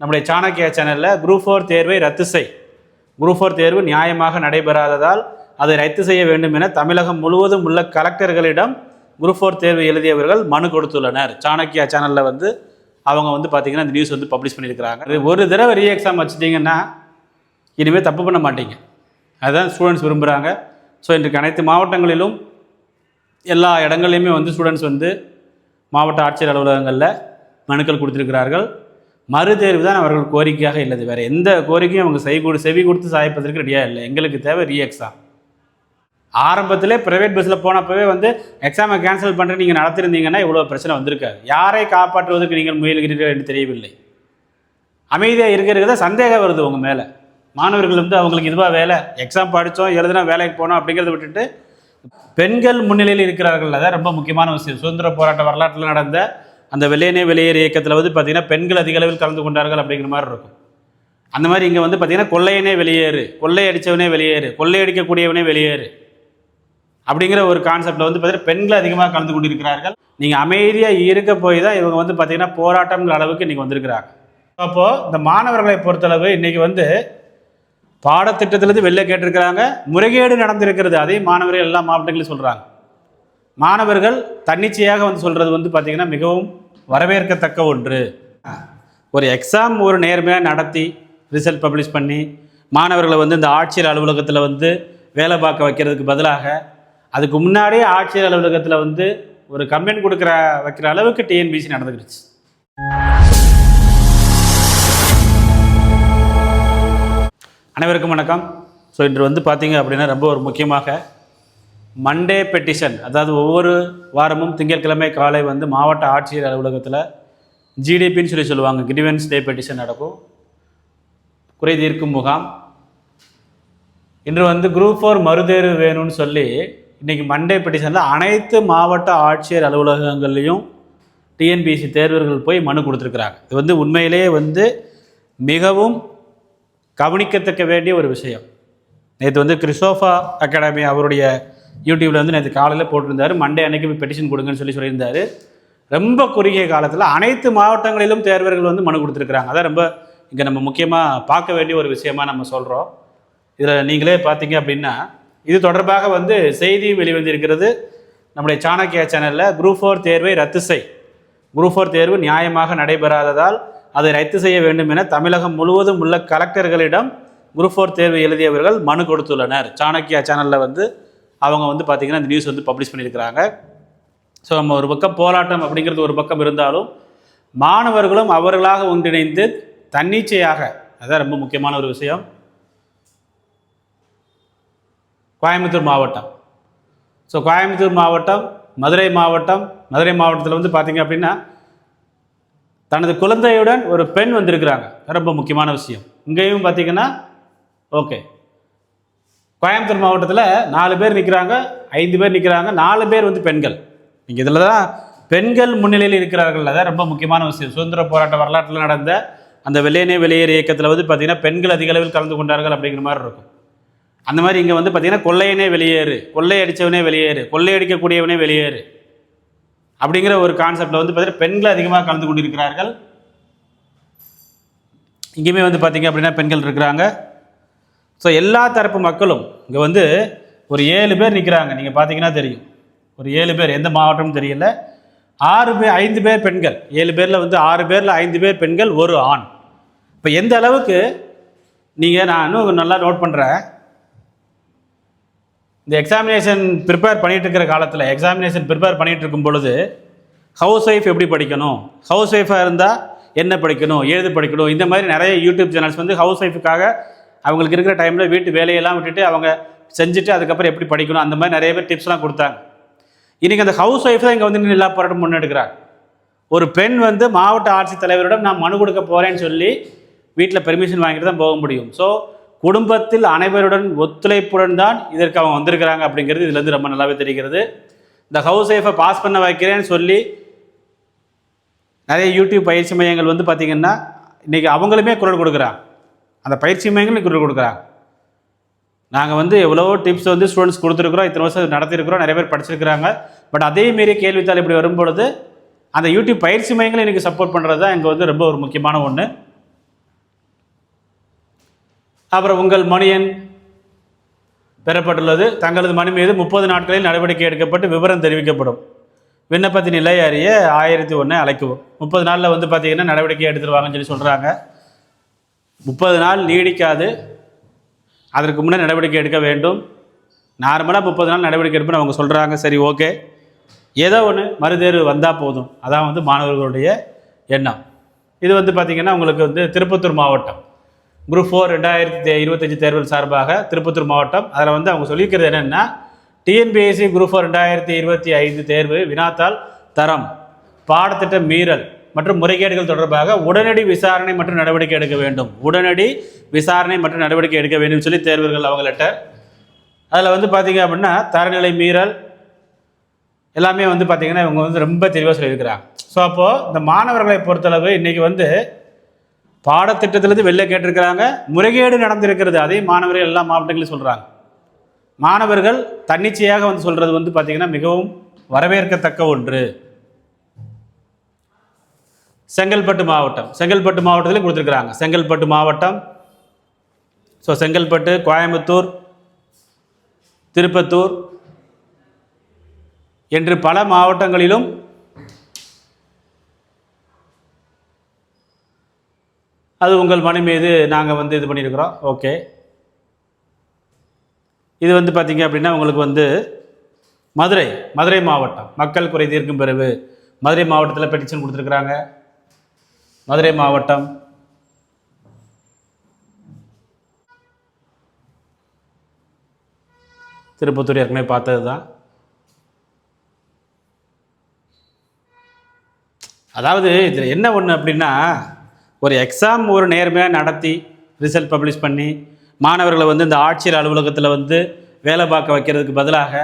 நம்முடைய சாணக்கியா சேனலில் group four தேர்வை ரத்து செய். குரூப் ஃபோர் தேர்வு நியாயமாக நடைபெறாததால் அதை ரத்து செய்ய வேண்டும் என தமிழகம் முழுவதும் உள்ள கலெக்டர்களிடம் குரூப் ஃபோர் தேர்வு எழுதியவர்கள் மனு கொடுத்துள்ளனர். சாணக்கியா சேனலில் வந்து அவங்க வந்து பார்த்தீங்கன்னா இந்த நியூஸ் வந்து பப்ளிஷ் பண்ணியிருக்கிறாங்க. ஒரு தடவை ரீ எக்ஸாம் வச்சுட்டிங்கன்னா இனிமேல் தப்பு பண்ண மாட்டீங்க. அதுதான் ஸ்டூடெண்ட்ஸ் விரும்புகிறாங்க ஸோ இன்றைக்கு அனைத்து மாவட்டங்களிலும் எல்லா இடங்கள்லையுமே வந்து ஸ்டூடெண்ட்ஸ் வந்து மாவட்ட ஆட்சியர் அலுவலகங்களில் மனுக்கள் கொடுத்துருக்கிறார்கள். மறுதேர்வு தான் அவர்கள் கோரிக்கையாக இல்லது. வேறு எந்த கோரிக்கையும் அவங்க செய் கொடு செவி கொடுத்து சாய்ப்பதற்கு ரெடியாக இல்லை. எங்களுக்கு தேவை ரீ எக்ஸாம் ஆரம்பத்திலே ப்ரைவேட் பஸ்ஸில் போனப்பவே வந்து எக்ஸாமை கேன்சல் பண்ணுறது நீங்கள் நடத்திருந்தீங்கன்னா இவ்வளோ பிரச்சனை வந்திருக்காது. யாரை காப்பாற்றுவதற்கு நீங்கள் முயல்கிறீர்கள் என்று தெரியவில்லை. அமைதியாக இருக்கிறத சந்தேகம் வருது உங்கள் மேலே. மாணவர்கள் வந்து அவங்களுக்கு இதுவாக வேலை. எக்ஸாம் படித்தோம் எழுதுனா வேலைக்கு போனோம் அப்படிங்கிறத விட்டுட்டு பெண்கள் முன்னிலையில் இருக்கிறார்கள். அதான் ரொம்ப முக்கியமான விஷயம். சுதந்திர போராட்ட வரலாற்றில் நடந்த அந்த வெள்ளையனே வெளியேறு இயக்கத்தில் வந்து பார்த்திங்கன்னா பெண்கள் அதிக அளவில் கலந்து கொண்டார்கள் அப்படிங்கிற மாதிரி இருக்கும். அந்த மாதிரி இங்கே வந்து பார்த்திங்கன்னா கொள்ளையனே வெளியேறு கொள்ளை அடித்தவனே வெளியேறு கொள்ளை அடிக்கக்கூடியவனே வெளியேறு அப்படிங்கிற ஒரு கான்செப்டில் வந்து பார்த்தீங்கன்னா பெண்கள் அதிகமாக கலந்து கொண்டிருக்கிறார்கள். நீங்கள் அமைதியாக இருக்க போய் தான் இவங்க வந்து பார்த்தீங்கன்னா போராட்டம்ங்கிற அளவுக்கு இன்றைக்கி வந்திருக்கிறாங்க. அப்போது இந்த மாணவர்களை பொறுத்தளவு இன்றைக்கி வந்து பாடத்திட்டத்திலேருந்து வெளில கேட்டிருக்கிறாங்க முறைகேடு நடந்திருக்கிறது. அதே மாணவர்கள் எல்லா மாவட்டங்களையும் சொல்கிறாங்க மாணவர்கள் தன்னிச்சையாக வந்து சொல்கிறது வந்து பார்த்திங்கன்னா மிகவும் வரவேற்கத்தக்க ஒன்று. ஒரு எக்ஸாம் ஒரு நேர்மையாக நடத்தி ரிசல்ட் பப்ளிஷ் பண்ணி மாணவர்களை வந்து இந்த ஆட்சியர் அலுவலகத்தில் வந்து வேலை பார்க்க வைக்கிறதுக்கு பதிலாக அதுக்கு முன்னாடியே ஆட்சியர் அலுவலகத்தில் வந்து ஒரு கம்ப்ளைண்ட் கொடுக்குற வைக்கிற அளவுக்கு டிஎன்பிசி நடந்துக்கிடுச்சு. அனைவருக்கும் வணக்கம். ஸோ இன்று வந்து பார்த்தீங்க அப்படின்னா ரொம்ப ஒரு முக்கியமாக மண்டே பெட்டிஷன் அதாவது ஒவ்வொரு வாரமும் திங்கட்கிழமை காலை வந்து மாவட்ட ஆட்சியர் அலுவலகத்தில் ஜிடிபின்னு சொல்லி சொல்லுவாங்க. கிரிவன்ஸ் டே பெட்டிஷன் நடக்கும். குறை தீர்க்கும் முகாம். இன்று வந்து குரூப் ஃபோர் மறுதேர்வு வேணும்னு சொல்லி இன்றைக்கி மண்டே பெட்டிஷனில் அனைத்து மாவட்ட ஆட்சியர் அலுவலகங்கள்லேயும் டிஎன்பிஎஸ்சி தேர்வர்கள் போய் மனு கொடுத்துருக்குறாங்க. இது வந்து உண்மையிலேயே வந்து மிகவும் கவனிக்கத்தக்க வேண்டிய ஒரு விஷயம். நேற்று வந்து கிறிஸ்டோஃபா அகாடமி அவருடைய யூடியூப்பில் வந்து நேற்று காலையில் போட்டிருந்தாரு. மண்டே அன்னைக்கு போய் பெட்டிஷன் கொடுங்கன்னு சொல்லி சொல்லியிருந்தாரு. ரொம்ப குறுகிய காலத்தில் அனைத்து மாவட்டங்களிலும் தேர்வர்கள் வந்து மனு கொடுத்துருக்குறாங்க. அதான் ரொம்ப இங்கே நம்ம முக்கியமாக பார்க்க வேண்டிய ஒரு விஷயமா நம்ம சொல்கிறோம் இதில் நீங்களே பார்த்தீங்க அப்படின்னா இது தொடர்பாக வந்து செய்தி வெளிவந்திருக்கிறது நம்முடைய சாணக்கியா சேனலில் குரூப் ஃபோர் தேர்வை ரத்து செய். குரூப் ஃபோர் தேர்வு நியாயமாக நடைபெறாததால் அதை ரத்து செய்ய வேண்டும் என தமிழகம் முழுவதும் உள்ள கலெக்டர்களிடம் குரூப் ஃபோர் தேர்வு எழுதியவர்கள் மனு கொடுத்துள்ளனர். சாணக்கியா சேனலில் வந்து அவங்க வந்து பார்த்திங்கன்னா இந்த நியூஸ் வந்து பப்ளிஷ் பண்ணியிருக்கிறாங்க. ஸோ நம்ம ஒரு பக்கம் போராட்டம் அப்படிங்கிறது ஒரு பக்கம் இருந்தாலும் மாணவர்களும் அவர்களாக ஒன்றிணைந்து தன்னிச்சையாக அதுதான் ரொம்ப முக்கியமான ஒரு விஷயம் கோயம்புத்தூர் மாவட்டம். ஸோ கோயம்புத்தூர் மாவட்டம் மதுரை மாவட்டம் மதுரை மாவட்டத்தில் வந்து பார்த்திங்க அப்படின்னா தனது குழந்தையுடன் ஒரு பெண் வந்திருக்கிறாங்க. ரொம்ப முக்கியமான விஷயம். இங்கேயும் பார்த்தீங்கன்னா ஓகே கோயம்புத்தூர் மாவட்டத்தில் நாலு பேர் நிற்கிறாங்க ஐந்து பேர் நிற்கிறாங்க நாலு பேர் வந்து பெண்கள். நீங்கள் இதில் தான் பெண்கள் முன்னிலையில் இருக்கிறார்கள் அதான் ரொம்ப முக்கியமான விஷயம். சுதந்திர போராட்ட வரலாற்றில் நடந்த அந்த வெளியனே வெளியேறு இயக்கத்தில் வந்து பார்த்திங்கன்னா பெண்கள் அதிக அளவில் கலந்து கொண்டார்கள் அப்படிங்கிற மாதிரி இருக்கும். அந்த மாதிரி இங்கே வந்து பார்த்திங்கன்னா கொள்ளையனே வெளியேறு கொள்ளையடித்தவனே வெளியேறு கொள்ளையடிக்கக்கூடியவனே வெளியேறு அப்படிங்கிற ஒரு கான்செப்டில் வந்து பார்த்திங்கன்னா பெண்கள் அதிகமாக கலந்து கொண்டிருக்கிறார்கள். இங்கேயுமே வந்து பார்த்திங்க அப்படின்னா பெண்கள் இருக்கிறாங்க. ஸோ எல்லா தரப்பு மக்களும் இங்கே வந்து ஒரு ஏழு பேர் நிற்கிறாங்க நீங்கள் பார்த்தீங்கன்னா தெரியும். ஒரு ஏழு பேர். எந்த மாவட்டமும் தெரியல. ஆறு பேர் ஐந்து பேர் பெண்கள். ஏழு பேரில் வந்து ஆறு பேரில் ஐந்து பேர் பெண்கள் ஒரு ஆண். இப்போ எந்த அளவுக்கு நீங்கள் நான் இன்னும் நல்லா நோட் பண்ணுறேன் இந்த எக்ஸாமினேஷன் ப்ரிப்பேர் பண்ணிகிட்டு இருக்கிற காலத்தில் எக்ஸாமினேஷன் ப்ரிப்பேர் பண்ணிகிட்டு இருக்கும் பொழுது ஹவுஸ் ஒய்ஃப் எப்படி படிக்கணும்? ஹவுஸ் ஒய்ஃபாக இருந்தால் என்ன படிக்கணும்? எழுது படிக்கணும்? இந்த மாதிரி நிறைய யூடியூப் சேனல்ஸ் வந்து ஹவுஸ் ஒய்ஃபுக்காக அவங்களுக்கு இருக்கிற டைமில் வீட்டு வேலையெல்லாம் விட்டுட்டு அவங்க செஞ்சுட்டு அதுக்கப்புறம் எப்படி படிக்கணும் அந்த மாதிரி நிறைய பேர் டிப்ஸ்லாம் கொடுத்தாங்க. இன்றைக்கி அந்த ஹவுஸ் ஒய்ஃப் தான் இங்கே வந்து நின்று எல்லா போராட்டம் முன்னெடுக்கிறாங்க. ஒரு பெண் வந்து மாவட்ட ஆட்சித்தலைவரிடம் நான் மனு கொடுக்க போகிறேன்னு சொல்லி வீட்டில் பெர்மிஷன் வாங்கிட்டு தான் போக முடியும். ஸோ குடும்பத்தில் அனைவருடன் ஒத்துழைப்புடன் தான் இதற்கு அவங்க வந்திருக்கிறாங்க அப்படிங்கிறது இதுலேருந்து ரொம்ப நல்லாவே தெரிகிறது. இந்த ஹவுஸ் ஒய்ஃபை பாஸ் பண்ண வைக்கிறேன்னு சொல்லி நிறைய யூடியூப் பயிற்சி மையங்கள் வந்து பார்த்திங்கன்னா இன்றைக்கி அவங்களுமே குரல் கொடுக்குறாங்க. அந்த பயிற்சி மையங்களும் குரல் கொடுக்குறாங்க. நாங்கள் வந்து எவ்வளோ டிப்ஸ் வந்து ஸ்டூடெண்ட்ஸ் கொடுத்துருக்குறோம் இத்தனை வருஷம் நடத்திருக்கிறோம் நிறைய பேர் படிச்சிருக்கிறாங்க. பட் அதே மாரி கேள்வித்தாள் இப்படி வரும்பொழுது அந்த யூடியூப் பயிற்சி மையங்களை இன்றைக்கி சப்போர்ட் பண்ணுறது தான் இங்கே வந்து ரொம்ப ஒரு முக்கியமான ஒன்று அப்புறம் உங்கள் மணியன் பெறப்பட்டுள்ளது. தங்களது மனு மீது முப்பது நாட்களில் நடவடிக்கை எடுக்கப்பட்டு விவரம் தெரிவிக்கப்படும். விண்ணப்பத்தின் நிலை அறிய ஆயிரத்தி ஒன்று அழைக்கவும். முப்பது நாளில் வந்து பார்த்திங்கன்னா நடவடிக்கை எடுத்துருவாங்கன்னு சொல்லி சொல்கிறாங்க முப்பது நாள் நீடிக்காது. அதற்கு முன்னே நடவடிக்கை எடுக்க வேண்டும். நார்மலாக முப்பது நாள் நடவடிக்கை எடுப்பேன் அவங்க சொல்கிறாங்க சரி ஓகே. ஏதோ ஒன்று மறுதேர்வு வந்தால் போதும். அதான் வந்து மாணவர்களுடைய எண்ணம். இது வந்து பார்த்திங்கன்னா உங்களுக்கு வந்து திருப்பத்தூர் மாவட்டம். குரூப் ஃபோர் ரெண்டாயிரத்தி இருபத்தஞ்சி தேர்வுகள் சார்பாக திருப்பத்தூர் மாவட்டம். அதில் வந்து அவங்க சொல்லியிருக்கிறது என்னென்னா டிஎன்பிஎஸ்சி குரூப் ஃபோர் ரெண்டாயிரத்தி இருபத்தி ஐந்து தேர்வு வினாத்தாள் தரம். பாடத்திட்ட மீறல். மற்றும் முறைகேடுகள் தொடர்பாக உடனடி விசாரணை மற்றும் நடவடிக்கை எடுக்க வேண்டும். உடனடி விசாரணை மற்றும் நடவடிக்கை எடுக்க வேண்டும் சொல்லி தேர்வர்கள் அவங்க லெட்டர் அதில் வந்து பார்த்தீங்க அப்படின்னா தரநிலை மீறல் எல்லாமே வந்து பார்த்திங்கன்னா இவங்க வந்து ரொம்ப தெளிவாக சொல்லியிருக்கிறாங்க. ஸோ அப்போது இந்த மாணவர்களை பொறுத்தளவு இன்றைக்கி வந்து பாடத்திட்டத்திலேருந்து வெளில கேட்டிருக்கிறாங்க முறைகேடு நடந்திருக்கிறது அதே மாணவர்கள் எல்லா மாவட்டங்களையும் சொல்கிறாங்க மாணவர்கள் தன்னிச்சையாக வந்து சொல்கிறது வந்து பார்த்திங்கன்னா மிகவும் வரவேற்கத்தக்க ஒன்று. செங்கல்பட்டு மாவட்டம். செங்கல்பட்டு மாவட்டத்திலையும் கொடுத்துருக்குறாங்க. செங்கல்பட்டு மாவட்டம். ஸோ செங்கல்பட்டு கோயம்புத்தூர் திருப்பத்தூர் என்று பல மாவட்டங்களிலும் அது உங்கள் மனு மீது நாங்கள் வந்து இது பண்ணியிருக்கிறோம். ஓகே இது வந்து பார்த்திங்க அப்படின்னா உங்களுக்கு வந்து மதுரை மதுரை மாவட்டம். மக்கள் குறை தீர்க்கும் பிறகு மதுரை மாவட்டத்தில் பெட்டிஷன் கொடுத்துருக்குறாங்க. மதுரை மாவட்டம். திருப்பத்தூர் ஏற்கனவே பார்த்தது தான் அதாவது இதில் என்ன ஒன்று அப்படின்னா ஒரு எக்ஸாம் ஒரு நேர்மையாக நடத்தி ரிசல்ட் பப்ளிஷ் பண்ணி மாணவர்களை வந்து இந்த ஆட்சியர் அலுவலகத்தில் வந்து வேலை பார்க்க வைக்கிறதுக்கு பதிலாக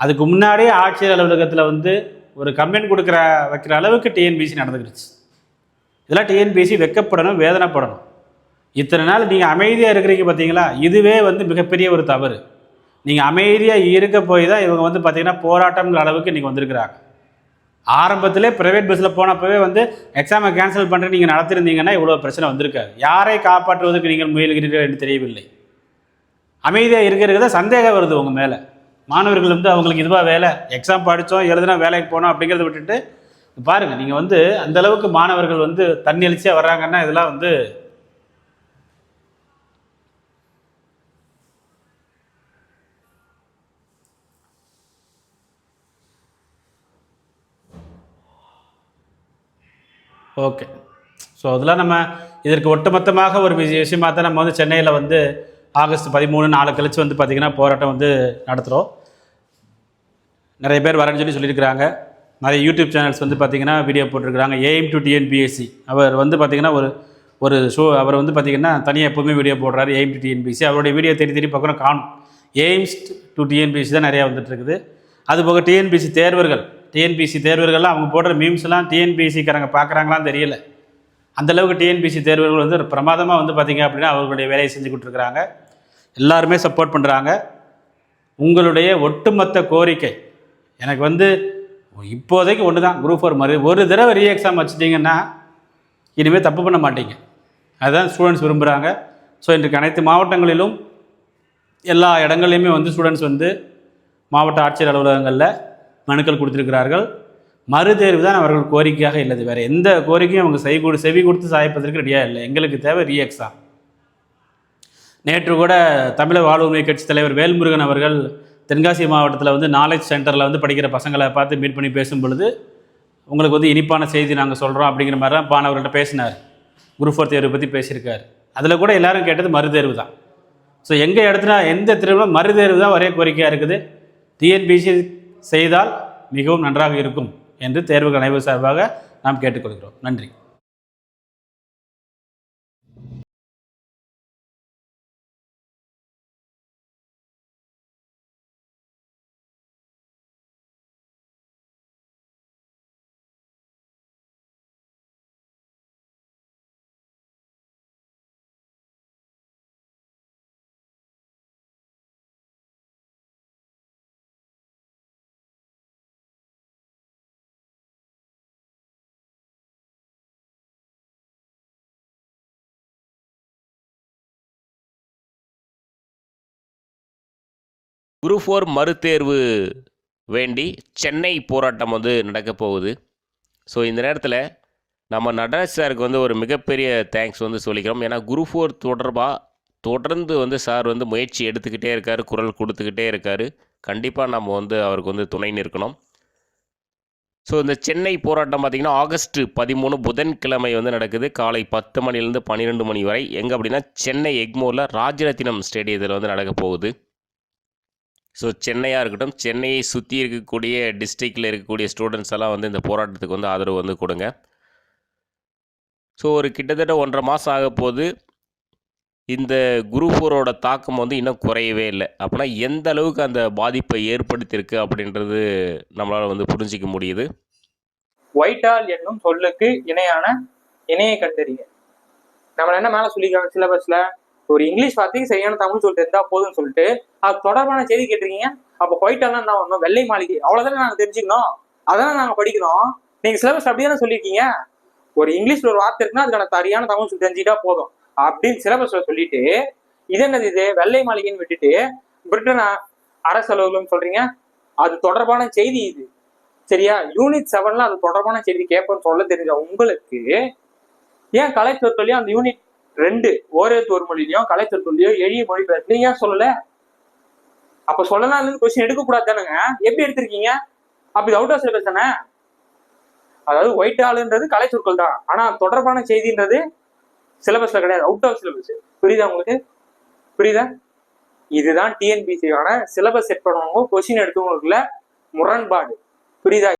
அதுக்கு முன்னாடியே ஆட்சியர் அலுவலகத்தில் வந்து ஒரு கம்ப்ளைண்ட் கொடுக்குற வைக்கிற அளவுக்கு டிஎன்பிசி நடந்துக்கிடுச்சு. இதெல்லாம் டிஎன்பிசி வெக்கப்படணும் வேதனைப்படணும். இத்தனை நாள் நீங்கள் அமைதியாக இருக்கிறீங்க பார்த்தீங்களா இதுவே வந்து மிகப்பெரிய ஒரு தவறு. நீங்கள் அமைதியாக இருக்க போய் தான் இவங்க வந்து பார்த்தீங்கன்னா போராட்டம்ங்கிற அளவுக்கு இன்றைக்கி வந்திருக்கிறாங்க. ஆரம்பத்திலே ப்ரைவேட் பஸ்ஸில் போனப்பவே வந்து எக்ஸாமை கேன்சல் பண்ணுற நீங்கள் நடத்திருந்தீங்கன்னா இவ்வளோ பிரச்சனை வந்திருக்காது. யாரை காப்பாற்றுவதற்கு நீங்கள் முயல்கிறீர்கள் என்று தெரியவில்லை. அமைதியாக இருக்கிறத சந்தேகம் வருது உங்கள் மேலே. மாணவர்கள் வந்து அவங்களுக்கு இதுவாக வேலை எக்ஸாம் படித்தோம் எழுதுனா வேலைக்கு போனோம் அப்படிங்கிறத விட்டுட்டு பாருங்கள் நீங்கள் வந்து அந்த அளவுக்கு மாணவர்கள் வந்து தண்ணி வர்றாங்கன்னா இதெல்லாம் வந்து ஓகே ஸோ அதெல்லாம் நம்ம இதற்கு ஒட்டுமொத்தமாக ஒரு விஷய விஷயமாக தான் நம்ம வந்து சென்னையில் வந்து ஆகஸ்ட் பதிமூணு நாலு கழிச்சு வந்து பார்த்திங்கன்னா போராட்டம் வந்து நடத்துகிறோம் நிறைய பேர் வரேன்னு சொல்லி சொல்லியிருக்கிறாங்க. நிறைய யூடியூப் சேனல்ஸ் வந்து பார்த்திங்கன்னா வீடியோ போட்டிருக்கிறாங்க. ஏஎம் டு டிஎன்பிஎஸ்சி அவர் வந்து பார்த்திங்கன்னா ஒரு ஒரு ஷோ அவர் வந்து பார்த்திங்கன்னா தனியாக எப்போவுமே வீடியோ போடுறாரு ஏஎம் டு டிஎன்பிஎஸ்சி அவருடைய வீடியோ தேடி தேடி பார்க்கணும் காணும். எய்ம்ஸ் டு டிஎன்பிஎஸ்சி தான் நிறையா வந்துட்டுருக்குது. அதுபோக டிஎன்பிஎஸ்சி தேர்வர்கள் டிஎன்பிஎஸ்சி தேர்வர்கள்லாம் அவங்க போடுற மீம்ஸ்லாம் டிஎன்பிஎஸ்சிக்காரங்க பார்க்குறாங்களான்னு தெரியல. அந்தளவுக்கு டிஎன்பிஎஸ்சி தேர்வர்கள் வந்து பிரமாதமாக வந்து பார்த்திங்க அப்படின்னா அவர்களுடைய வேலையை செஞ்சு கொடுத்துருக்குறாங்க. எல்லாருமே சப்போர்ட் பண்ணுறாங்க உங்களுடைய ஒட்டுமொத்த கோரிக்கை எனக்கு வந்து இப்போதைக்கு ஒன்று தான் குரூப் ஃபோர் மாதிரி. ஒரு தடவை ரீ எக்ஸாம் வச்சுட்டிங்கன்னா இனிமேல் தப்பு பண்ண மாட்டீங்க. அதுதான் ஸ்டூடெண்ட்ஸ் விரும்புகிறாங்க ஸோ இன்றைக்கு அனைத்து மாவட்டங்களிலும் எல்லா இடங்கள்லையுமே வந்து ஸ்டூடெண்ட்ஸ் வந்து மாவட்ட ஆட்சியர் அலுவலகங்களில் மனுக்கள் கொடுத்திருக்கிறார்கள். மறுதேர்வு தான் அவர்கள் கோரிக்கையாக இல்லது. வேறு எந்த கோரிக்கையும் அவங்க செய் கொடு செவி கொடுத்து சாய்ப்பதற்கு ரெடியாக இல்லை. எங்களுக்கு தேவை ரீ எக்ஸாம் நேற்று கூட தமிழக வாழ்வுரிமை கட்சி தலைவர் வேல்முருகன் அவர்கள் தென்காசி மாவட்டத்தில் வந்து நாலேஜ் சென்டரில் வந்து படிக்கிற பசங்களை பார்த்து மீட் பண்ணி பேசும் பொழுது உங்களுக்கு வந்து இனிப்பான செய்தி நாங்கள் சொல்கிறோம் அப்படிங்கிற மாதிரி தான் பானவர்கள்ட்ட பேசினார். குரூப் ஃபோர் தேர்வு பற்றி பேசியிருக்கார். அதில் கூட எல்லாரும் கேட்டது மறுதேர்வு தான். ஸோ எங்கள் இடத்துல எந்த திருவிழா மறுதேர்வு தான் ஒரே கோரிக்கையாக இருக்குது. டிஎன்பிசி செய்தால் மிகவும் நன்றாக இருக்கும் என்று தேர்வுகள் அனைவர் சார்பாக நாம் கேட்டுக்கொள்கிறோம். நன்றி. குரூப் ஃபோர் மறுதேர்வு வேண்டி சென்னை போராட்டம் வந்து நடக்க போகுது. ஸோ இந்த நேரத்தில் நம்ம நடராஜ் சாருக்கு வந்து ஒரு மிகப்பெரிய தேங்க்ஸ் வந்து சொல்லிக்கிறோம். ஏன்னா குரூப் ஃபோர் தொடர்பாக தொடர்ந்து வந்து சார் வந்து முயற்சி எடுத்துக்கிட்டே இருக்கார் குரல் கொடுத்துக்கிட்டே இருக்கார். கண்டிப்பாக நம்ம வந்து அவருக்கு வந்து துணை நிற்கணும். ஸோ இந்த சென்னை போராட்டம் பார்த்திங்கன்னா ஆகஸ்ட் பதிமூணு புதன்கிழமை வந்து நடக்குது. காலை பத்து மணிலேருந்து பன்னிரெண்டு மணி வரை. எங்கே அப்படின்னா சென்னை எக்மோரில் ராஜரத்தினம் ஸ்டேடியத்தில் வந்து நடக்க போகுது. ஸோ சென்னையாக இருக்கட்டும் சென்னையை சுற்றி இருக்கக்கூடிய டிஸ்ட்ரிக்டில் இருக்கக்கூடிய ஸ்டூடெண்ட்ஸ் எல்லாம் வந்து இந்த போராட்டத்துக்கு வந்து ஆதரவு வந்து கொடுங்க. ஸோ ஒரு கிட்டத்தட்ட ஒன்றரை மாதம் ஆக போது இந்த குரூப் ஃபோரோட தாக்கம் வந்து இன்னும் குறையவே இல்லை. அப்படின்னா எந்த அளவுக்கு அந்த பாதிப்பை ஏற்படுத்தியிருக்கு அப்படின்றது நம்மளால் வந்து புரிஞ்சிக்க முடியுது. ஒயிட்டால் என்னும் சொல்லுக்கு இணையான இணையை கண்டறிய நம்ம என்ன மேலே சொல்லிக்கலாம் சிலபஸில் ஒரு இங்கிலீஷ் வார்த்தைக்கு சரியான தமிழ் சொல்லிட்டு இருந்தா போதும்னு சொல்லிட்டு அது தொடர்பான செய்தி கேட்டிருக்கீங்க. அப்ப ஒயிட்டாலாம் என்ன வரணும் வெள்ளை மாளிகை. அவ்வளவுதானே நாங்க தெரிஞ்சுக்கணும். அதானே நாங்க படிக்கிறோம். நீங்க சிலபஸ் அப்படியே சொல்லியிருக்கீங்க? ஒரு இங்கிலீஷ்ல ஒரு வார்த்தை இருக்குன்னா அதுக்கான சரியான தமிழ் சொல்லி தெரிஞ்சுக்கிட்டா போதும். அப்படின்னு சிலபஸ்ல சொல்லிட்டு இது என்னது இது? வெள்ளை மாளிகைன்னு விட்டுட்டு பிரிட்டன் அரசு சொல்றீங்க? அது தொடர்பான செய்தி இது. சரியா? யூனிட் செவன்ல அது தொடர்பான செய்தி கேட்போம்னு சொல்ல தெரிஞ்ச உங்களுக்கு ஏன் கலை சொற்களையும் அந்த யூனிட் ரெண்டு ஓரேத்து ஒரு மொழியிலையும் கலை எளிய மொழிபெயர்ப்பு. நீங்க ஏன் சொல்லல? அப்ப சொல்லலாம் இருந்து கொஸ்டின் எடுக்க கூடாது எப்படி எடுத்திருக்கீங்க? அப்ப இது அவுட் ஆஃப் சிலபஸ் தானே? அதாவது ஒயிட் ஆளுன்றது கலை சொற்கள் தான். ஆனா தொடர்பான செய்தின்றது சிலபஸ்ல கிடையாது. அவுட் ஆஃப் சிலபஸ் புரியுதா உங்களுக்கு? புரியுதா? இதுதான் டிஎன்பிசியான சிலபஸ் செட் பண்ணவங்க கொஸ்டின் எடுத்தவங்களுக்குள்ள முரண்பாடு. புரியுதா?